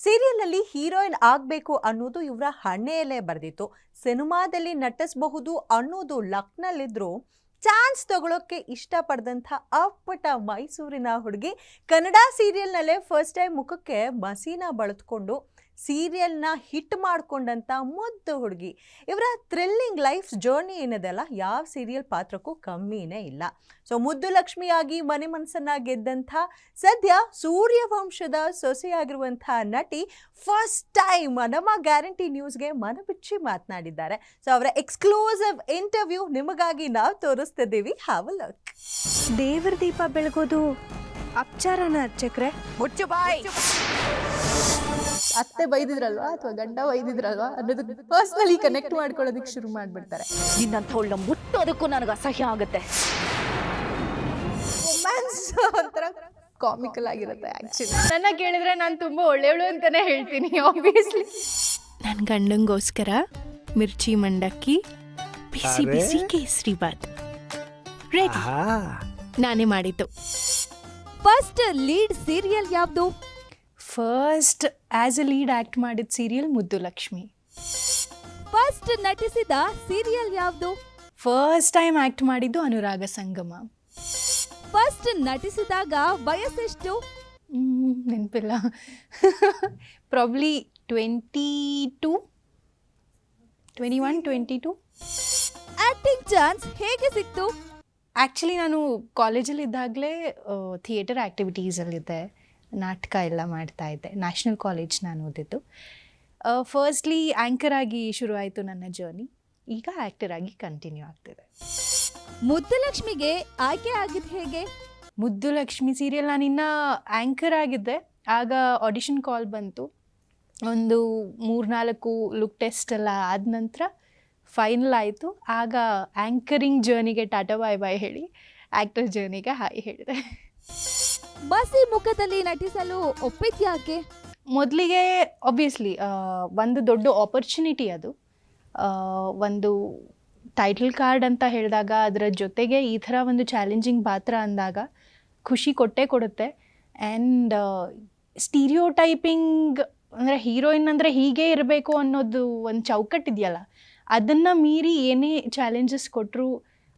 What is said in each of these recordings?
ಸೀರಿಯಲ್ನಲ್ಲಿ heroine ಆಗಬೇಕು ಅನ್ನೋದು ಇವರ ಹಣೆಯಲ್ಲೇ ಬರೆದಿತ್ತು. ಸಿನಿಮಾದಲ್ಲಿ ನಟಿಸಬಹುದು ಅನ್ನೋದು ಲಕ್ನಲ್ಲಿದ್ರು ಚಾನ್ಸ್ ತಗೊಳ್ಳೋಕ್ಕೆ ಇಷ್ಟಪಡ್ದಂಥ ಅಪ್ಪಟ ಮೈಸೂರಿನ ಹುಡುಗಿ ಕನ್ನಡ ಸೀರಿಯಲ್ನಲ್ಲೇ ಫಸ್ಟ್ ಟೈಮ್ ಮುಖಕ್ಕೆ ಮಸೀನ ಬಳದ್ಕೊಂಡು ಸೀರಿಯಲ್ನ ಹಿಟ್ ಮಾಡಿಕೊಂಡಂಥ ಮುದ್ದು ಹುಡುಗಿ. ಇವರ ಥ್ರಿಲ್ಲಿಂಗ್ ಲೈಫ್ ಜರ್ನಿ ಏನದಲ್ಲ ಯಾವ ಸೀರಿಯಲ್ ಪಾತ್ರಕ್ಕೂ ಕಮ್ಮಿನೇ ಇಲ್ಲ. ಸೊ ಮುದ್ದು ಲಕ್ಷ್ಮಿಯಾಗಿ ಮನೆ ಮನಸ್ಸನ್ನ ಗೆದ್ದಂಥ ಸದ್ಯ ಸೂರ್ಯವಂಶದ ಸೊಸೆಯಾಗಿರುವಂಥ ನಟಿ ಫಸ್ಟ್ ಟೈಮ್ ನಮ್ಮ ಗ್ಯಾರಂಟಿ ನ್ಯೂಸ್ಗೆ ಮನಬಿಚ್ಚಿ ಮಾತನಾಡಿದ್ದಾರೆ. ಸೊ ಅವರ ಎಕ್ಸ್ಕ್ಲೂಸಿವ್ ಇಂಟರ್ವ್ಯೂ ನಿಮಗಾಗಿ ನಾವು ತೋರಿಸ್ತಿದ್ದೀವಿ. ಹಾವ್ ಲಕ್. ದೇವರ ದೀಪ ಬೆಳಗೋದು ಅಪ್ಚಾರನ ಚಕ್ರೆ. ಮುಚ್ಚು ಬಾಯ್. ಅತ್ತೆ ಬೈದಿದ್ರಲ್ವಾ ಅಥವಾ ಗಂಡ ಬೈದಿದ್ರಲ್ವಾ ಅನ್ನೋದು ಪರ್ಸ್ನಲಿ ಕನೆಕ್ಟ್ ಮಾಡ್ಕೊಳ್ಳೋದಕ್ಕೆ ಶುರು ಮಾಡ್ಬಿಡ್ತಾರೆ. ನಿನ್ನಂಥವಳ ಮುಟ್ಟೋದಕ್ಕೂ ನನಗೆ ಅಸಹ್ಯ ಆಗುತ್ತೆ. ರೊಮ್ಯಾನ್ಸ್ ಒಂಥರ ಕಾಮಿಕಲ್ ಆಗಿರುತ್ತೆ ಆ್ಯಕ್ಚುಲಿ ನನ್ನ ಕೇಳಿದ್ರೆ ನಾನು ತುಂಬ ಒಳ್ಳೆಯವಳು ಅಂತಾನೆ ಹೇಳ್ತೀನಿ ಆಬ್ವಿಯಸ್ಲಿ ನನ್ನ ಗಂಡಂಗೋಸ್ಕರ ಮಿರ್ಚಿ ಮಂಡಕ್ಕಿ ಬಿಸಿ? ಬಿಸಿ ಕೇಸರಿ ಬಾತ್ ರೆಡಿ ನಾನೇ ಮಾಡಿದ್ದು. ಫಸ್ಟ್ ಲೀಡ್ ಸೀರಿಯಲ್ ಯಾವ್ದು? First as a lead act ಮಾಡಿದ ಸೀರಿಯಲ್ ಮುದ್ದು ಲಕ್ಷ್ಮಿ. ಫಸ್ಟ್ ನಟಿಸಿದ ಸೀರಿಯಲ್ ಯಾವುದು? ಫಸ್ಟ್ ಟೈಮ್ ಆಕ್ಟ್ ಮಾಡಿದ್ದು ಅನುರಾಗ ಸಂಗಮ. ಫಸ್ಟ್ ನಟಿಸಿದಾಗ ವಯಸ್ಸೆಷ್ಟು ನೆನಪಿಲ್ಲ probably twenty two twenty one twenty two acting chance ಹೇಗೆ ಸಿಕ್ತು? ಆ್ಯಕ್ಚುಲಿ ನಾನು ಕಾಲೇಜಲ್ಲಿ ಇದ್ದಾಗಲೇ ಥಿಯೇಟರ್ ಆ್ಯಕ್ಟಿವಿಟೀಸಲ್ಲಿದ್ದೆ ನಾಟಕ ಎಲ್ಲ ಮಾಡ್ತಾ ಇದ್ದೆ. ನ್ಯಾಷನಲ್ ಕಾಲೇಜ್ ನಾನು ಓದಿದ್ದು. ಫಸ್ಟ್ಲಿ ಆ್ಯಂಕರ್ ಆಗಿ ಶುರುವಾಯಿತು ನನ್ನ ಜರ್ನಿ ಈಗ ಆ್ಯಕ್ಟರ್ ಆಗಿ ಕಂಟಿನ್ಯೂ ಆಗ್ತಿದೆ. ಮುದ್ದುಲಕ್ಷ್ಮಿಗೆ ಆಯ್ಕೆ ಆಗಿದ್ದು ಹೇಗೆ? ಮುದ್ದು ಲಕ್ಷ್ಮಿ ಸೀರಿಯಲ್ ನಾನಿನ್ನ ಆ್ಯಂಕರ್ ಆಗಿದ್ದೆ. ಆಗ ಆಡಿಷನ್ ಕಾಲ್ ಬಂತು. ಒಂದು ಮೂರ್ನಾಲ್ಕು ಲುಕ್ ಟೆಸ್ಟ್ ಎಲ್ಲ ಆದ ನಂತರ ಫೈನಲ್ ಆಯಿತು. ಆಗ ಆ್ಯಂಕರಿಂಗ್ ಜರ್ನಿಗೆ ಟಾಟಾ ಬಾಯ್ ಬಾಯ್ ಹೇಳಿ ಆ್ಯಕ್ಟರ್ ಜರ್ನಿಗೆ ಹಾಯ್ ಹೇಳಿದೆ. ಬಸಿ ಮುಖದಲ್ಲಿ ನಟಿಸಲು ಒಪ್ಪಿದ್ಯಾಕೆ ಮೊದಲಿಗೆ ಒಬ್ವಿಯಸ್ಲಿ ಒಂದು ದೊಡ್ಡ ಆಪರ್ಚುನಿಟಿ ಅದು. ಒಂದು ಟೈಟಲ್ ಕಾರ್ಡ್ ಅಂತ ಹೇಳಿದಾಗ ಅದರ ಜೊತೆಗೆ ಈ ಥರ ಒಂದು ಚಾಲೆಂಜಿಂಗ್ ಪಾತ್ರ ಅಂದಾಗ ಖುಷಿ ಕೊಟ್ಟೇ ಕೊಡುತ್ತೆ. ಆ್ಯಂಡ್ ಸ್ಟೀರಿಯೋ ಟೈಪಿಂಗ್ ಅಂದರೆ ಹೀರೋಯಿನ್ ಅಂದರೆ ಹೀಗೆ ಇರಬೇಕು ಅನ್ನೋದು ಒಂದು ಚೌಕಟ್ಟಿದೆಯಲ್ಲ ಅದನ್ನು ಮೀರಿ ಏನೇ ಚಾಲೆಂಜಸ್ ಕೊಟ್ಟರು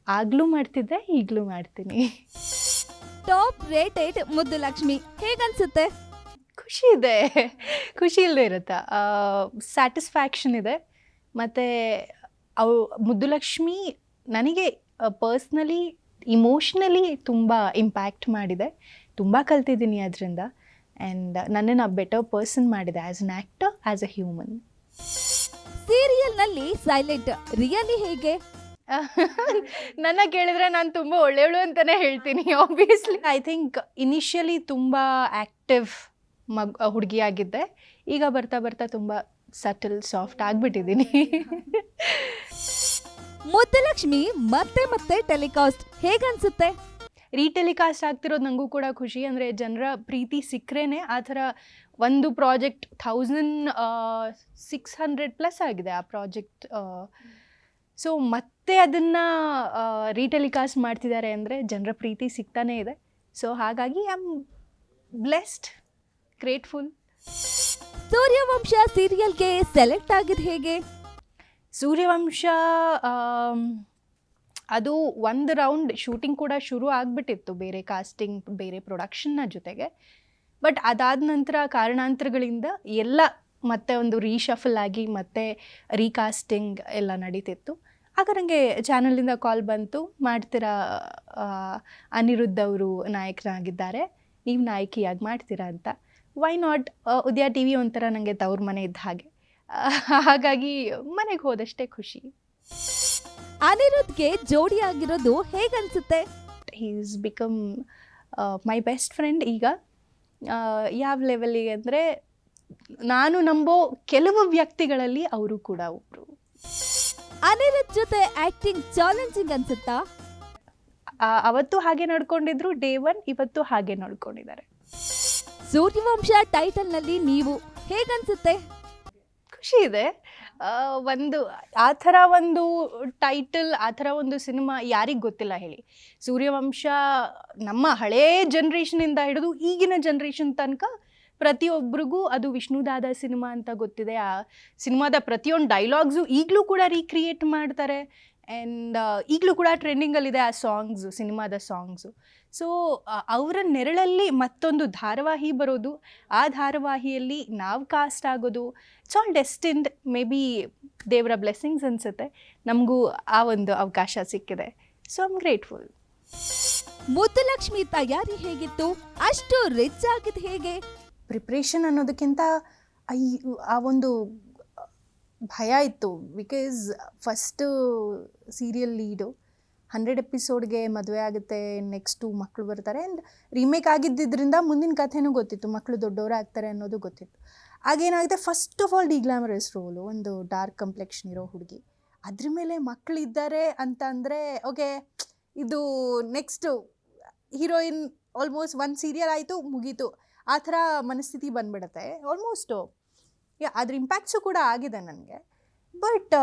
ಆಗಲೂ ಮಾಡ್ತಿದ್ದೆ, ಈಗಲೂ ಮಾಡ್ತೀನಿ. ಟಾಪ್ ರೇಟೆಡ್ ಮುದ್ದು ಲಕ್ಷ್ಮಿ. ಹೇಗನ್ಸುತ್ತೆ? ಖುಷಿ ಇದೆ. ಖುಷಿ ಇಲ್ಲದೆ ಇರುತ್ತಾ. ಸ್ಯಾಟಿಸ್ಫ್ಯಾಕ್ಷನ್ ಇದೆ. ಮತ್ತು ಅವು ಮುದ್ದುಲಕ್ಷ್ಮಿ ನನಗೆ ಪರ್ಸ್ನಲಿ ಇಮೋಷ್ನಲಿ ತುಂಬ ಇಂಪ್ಯಾಕ್ಟ್ ಮಾಡಿದೆ. ತುಂಬ ಕಲ್ತಿದ್ದೀನಿ ಅದರಿಂದ. ಆ್ಯಂಡ್ ನನ್ನನ್ನು ಬೆಟರ್ ಪರ್ಸನ್ ಮಾಡಿದೆ as an actor as a human ಸೀರಿಯಲ್ನಲ್ಲಿ silent really ಹೇಗೆ? ನನ್ನ ಕೇಳಿದ್ರೆ ನಾನು ತುಂಬ ಒಳ್ಳೆಯವಳು ಅಂತಾನೆ ಹೇಳ್ತೀನಿ ಆಬ್ವಿಯಸ್ಲಿ ಐ ಥಿಂಕ್ ಇನಿಷಿಯಲಿ ತುಂಬ ಆ್ಯಕ್ಟಿವ್ ಮಗ್ ಹುಡುಗಿಯಾಗಿದ್ದೆ. ಈಗ ಬರ್ತಾ ಬರ್ತಾ ತುಂಬ ಸಟಲ್ ಸಾಫ್ಟ್ ಆಗಿಬಿಟ್ಟಿದ್ದೀನಿ. ಮುದ್ದಲಕ್ಷ್ಮಿ ಮತ್ತೆ ಮತ್ತೆ ಟೆಲಿಕಾಸ್ಟ್ ಹೇಗನ್ಸುತ್ತೆ? ರೀಟೆಲಿಕಾಸ್ಟ್ ಆಗ್ತಿರೋದು ನನಗೂ ಕೂಡ ಖುಷಿ. ಅಂದರೆ ಜನರ ಪ್ರೀತಿ ಸಿಕ್ಕರೇನೆ ಆ ಥರ ಒಂದು project thousand six hundred plus ಆಗಿದೆ ಆ ಪ್ರಾಜೆಕ್ಟ್ ಸೊ ಮತ್ತೆ ಅದನ್ನು ರೀಟೆಲಿಕಾಸ್ಟ್ ಮಾಡ್ತಿದ್ದಾರೆ ಅಂದರೆ ಜನರ ಪ್ರೀತಿ ಸಿಗ್ತಾನೇ ಇದೆ. ಸೊ ಹಾಗಾಗಿ I am blessed grateful Suryavamsha ಸೀರಿಯಲ್ಗೆ select ಆಗಿದ್ದು ಹೇಗೆ? ಸೂರ್ಯವಂಶ ಅದು ಒಂದು ರೌಂಡ್ ಶೂಟಿಂಗ್ ಕೂಡ ಶುರು ಆಗಿಬಿಟ್ಟಿತ್ತು ಬೇರೆ ಕಾಸ್ಟಿಂಗ್ ಬೇರೆ ಪ್ರೊಡಕ್ಷನ್ನ ಜೊತೆಗೆ. ಬಟ್ ಅದಾದ ನಂತರ ಕಾರಣಾಂತರಗಳಿಂದ ಎಲ್ಲ ಮತ್ತೆ ಒಂದು ರೀಶಫಲ್ ಆಗಿ ಮತ್ತೆ ರೀಕಾಸ್ಟಿಂಗ್ ಎಲ್ಲ ನಡೀತಿತ್ತು. ಆಗ ನನಗೆ ಚಾನಲಿಂದ ಕಾಲ್ ಬಂತು. ಮಾಡ್ತೀರಾ ಅನಿರುದ್ಧ ಅವರು ನಾಯಕನಾಗಿದ್ದಾರೆ ನೀವು ನಾಯಕಿಯಾಗಿ ಮಾಡ್ತೀರಾ ಅಂತ. Why not Udaya T V ಒಂಥರ ನನಗೆ ತವ್ರ ಮನೆ ಇದ್ದ ಹಾಗೆ. ಹಾಗಾಗಿ ಮನೆಗೆ ಹೋದಷ್ಟೇ ಖುಷಿ. ಅನಿರುದ್ಧ್ಗೆ ಜೋಡಿಯಾಗಿರೋದು ಹೇಗನ್ಸುತ್ತೆ is become my best friend ಈಗ. ಯಾವ ಲೆವೆಲಿಗೆ ಅಂದರೆ ನಾನು ನಂಬೋ ಕೆಲವು ವ್ಯಕ್ತಿಗಳಲ್ಲಿ ಅವರು ಕೂಡ ಒಬ್ಬರು ಜೊತೆ ಆಕ್ಟಿಂಗ್ ಚಾಲೆಂಜಿಂಗ್ ಅನ್ಸುತ್ತಾ? ಅವತ್ತು ಹಾಗೆ ನಡ್ಕೊಂಡಿದ್ರು ಡೇ ಒನ್ ಇವತ್ತು ಹಾಗೆ ನಡ್ಕೊಂಡಿದ್ದಾರೆ. ಸೂರ್ಯವಂಶ ಟೈಟಲ್ನಲ್ಲಿ ನೀವು ಹೇಗನ್ಸುತ್ತೆ? ಖುಷಿ ಇದೆ. ಆ, ಒಂದು ಆ ಥರ ಒಂದು ಟೈಟಲ್ ಆ ಥರ ಒಂದು ಸಿನಿಮಾ ಯಾರಿಗೆ ಗೊತ್ತಿಲ್ಲ ಹೇಳಿ. ಸೂರ್ಯವಂಶ ನಮ್ಮ ಹಳೇ ಜನ್ರೇಷನಿಂದ ಹಿಡಿದು ಈಗಿನ ಜನ್ರೇಷನ್ ತನಕ ಪ್ರತಿಯೊಬ್ಬರಿಗೂ ಅದು ವಿಷ್ಣುದಾದ ಸಿನಿಮಾ ಅಂತ ಗೊತ್ತಿದೆ. ಆ ಸಿನಿಮಾದ ಪ್ರತಿಯೊಂದು ಡೈಲಾಗ್ಸು ಈಗಲೂ ಕೂಡ ರೀಕ್ರಿಯೇಟ್ ಮಾಡ್ತಾರೆ. ಆ್ಯಂಡ್ ಈಗಲೂ ಕೂಡ ಟ್ರೆಂಡಿಂಗಲ್ಲಿದೆ ಆ ಸಾಂಗ್ಸು ಸಿನಿಮಾದ ಸಾಂಗ್ಸು ಸೊ ಅವರ ನೆರಳಲ್ಲಿ ಮತ್ತೊಂದು ಧಾರಾವಾಹಿ ಬರೋದು. ಆ ಧಾರಾವಾಹಿಯಲ್ಲಿ ನಾವು ಕಾಸ್ಟ್ ಆಗೋದು. It's all destined maybe ದೇವರ ಬ್ಲೆಸ್ಸಿಂಗ್ಸ್ ಅನಿಸುತ್ತೆ. ನಮಗೂ ಆ ಒಂದು ಅವಕಾಶ ಸಿಕ್ಕಿದೆ. ಸೊ ಐಮ್ ಗ್ರೇಟ್ಫುಲ್ ಮುದ್ದುಲಕ್ಷ್ಮಿ ತಯಾರಿ ಹೇಗಿತ್ತು? ಅಷ್ಟು ರಿಚ್ ಆಗಿದ್ದು ಹೇಗೆ? ಪ್ರಿಪ್ರೇಷನ್ ಅನ್ನೋದಕ್ಕಿಂತ ಐ ಆ ಒಂದು ಭಯ ಇತ್ತು. Because first serial lead hundred ಎಪಿಸೋಡ್ಗೆ ಮದುವೆ ಆಗುತ್ತೆ ನೆಕ್ಸ್ಟು ಮಕ್ಕಳು ಬರ್ತಾರೆ ಆ್ಯಂಡ್ ರೀಮೇಕ್ ಆಗಿದ್ದಿದ್ದರಿಂದ ಮುಂದಿನ ಕಥೆನೂ ಗೊತ್ತಿತ್ತು ಮಕ್ಕಳು ದೊಡ್ಡವರು ಆಗ್ತಾರೆ ಅನ್ನೋದು ಗೊತ್ತಿತ್ತು. ಆಗೇನಾಗುತ್ತೆ first of all deglamorous role ಒಂದು ಡಾರ್ಕ್ ಕಂಪ್ಲೆಕ್ಷನ್ ಇರೋ ಹುಡುಗಿ. ಅದ್ರ ಮೇಲೆ ಮಕ್ಕಳಿದ್ದಾರೆ ಅಂತ ಅಂದರೆ ಓಕೆ ಇದು ನೆಕ್ಸ್ಟು ಹೀರೋಯಿನ್ ಆಲ್ಮೋಸ್ಟ್ ಒಂದು ಸೀರಿಯಲ್ ಆಯಿತು, ಮುಗೀತು. ಆ ಥರ ಮನಸ್ಥಿತಿ ಬಂದ್ಬಿಡುತ್ತೆ. ಆಲ್ಮೋಸ್ಟು ಯಾ ಅದ್ರ ಇಂಪ್ಯಾಕ್ಟ್ಸು ಕೂಡ ಆಗಿದೆ ನನಗೆ. ಬಟ್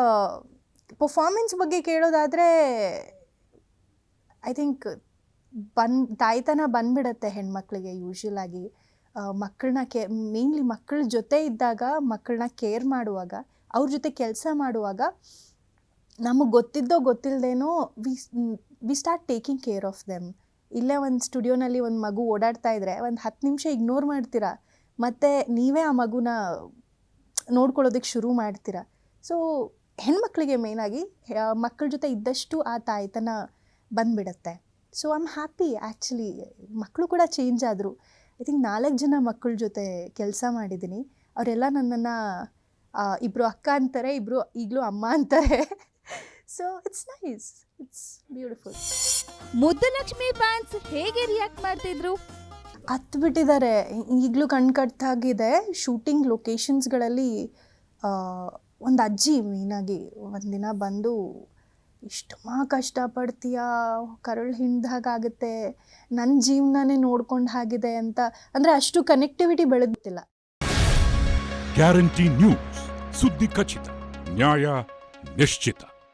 ಪರ್ಫಾರ್ಮೆನ್ಸ್ ಬಗ್ಗೆ ಕೇಳೋದಾದರೆ ಐ ಥಿಂಕ್ ಬನ್ ತಾಯ್ತನ ಬಂದ್ಬಿಡತ್ತೆ ಹೆಣ್ಮಕ್ಳಿಗೆ ಯೂಶ್ವಲಾಗಿ ಮಕ್ಕಳನ್ನ ಕೇ ಮೇನ್ಲಿ ಮಕ್ಕಳ ಜೊತೆ ಇದ್ದಾಗ ಮಕ್ಕಳನ್ನ ಕೇರ್ ಮಾಡುವಾಗ, ಅವ್ರ ಜೊತೆ ಕೆಲಸ ಮಾಡುವಾಗ, ನಮಗೆ ಗೊತ್ತಿದ್ದೋ ಗೊತ್ತಿಲ್ಲದೇನೋ we we start taking care of them ಇಲ್ಲೇ, ಒಂದು ಸ್ಟುಡಿಯೋನಲ್ಲಿ ಒಂದು ಮಗು ಓಡಾಡ್ತಾ ಇದ್ರೆ ಒಂದು ಹತ್ತು ನಿಮಿಷ ಇಗ್ನೋರ್ ಮಾಡ್ತೀರಾ? ಮತ್ತು ನೀವೇ ಆ ಮಗುನ ನೋಡ್ಕೊಳ್ಳೋದಕ್ಕೆ ಶುರು ಮಾಡ್ತೀರಾ? ಸೊ ಹೆಣ್ಮಕ್ಳಿಗೆ ಮೇಯ್ನಾಗಿ ಮಕ್ಕಳ ಜೊತೆ ಇದ್ದಷ್ಟು ಆ ತಾಯ್ತನ ಬಂದುಬಿಡತ್ತೆ. So I am happy actually ಮಕ್ಕಳು ಕೂಡ ಚೇಂಜ್ ಆದರು. ಐ ಥಿಂಕ್ ನಾಲ್ಕು ಜನ ಮಕ್ಕಳ ಜೊತೆ ಕೆಲಸ ಮಾಡಿದ್ದೀನಿ ಅವರೆಲ್ಲ ನನ್ನನ್ನು ಇಬ್ಬರು ಅಕ್ಕ ಅಂತಾರೆ ಇಬ್ಬರು ಈಗಲೂ ಅಮ್ಮ ಅಂತಾರೆ. So it's nice it's beautiful Muddulakshmi fans ಹೇಗೆ ರಿಯಾಕ್ಟ್ ಮಾಡ್ತಿದ್ರು? ಹತ್ತು ಬಿಟ್ಟಿದ್ದಾರೆ ಈಗಲೂ ಕಣ್ ಕಟ್ಟಾಗಿದೆ ಶೂಟಿಂಗ್ ಲೊಕೇಶನ್ಸ್ಗಳಲ್ಲಿ ಒಂದು ಅಜ್ಜಿ ಮೇಯ್ನಾಗಿ ಒಂದಿನ ಬಂದು ಇಷ್ಟು ಮಾ ಕಷ್ಟಪಡ್ತೀಯ? ಕರುಳು ಹಿಂಡ್ದಾಗುತ್ತೆ ನನ್ನ ಜೀವನನೇ ನೋಡ್ಕೊಂಡು ಹಾಗಿದೆ ಅಂತ. ಅಂದರೆ ಅಷ್ಟು ಕನೆಕ್ಟಿವಿಟಿ ಬೆಳೆದಿಲ್ಲ. ಗ್ಯಾರಂಟಿ ನ್ಯೂಸ್ ಸುದ್ದಿ ಖಚಿತ. ನ್ಯಾಯ ನಿಶ್ಚಿತ.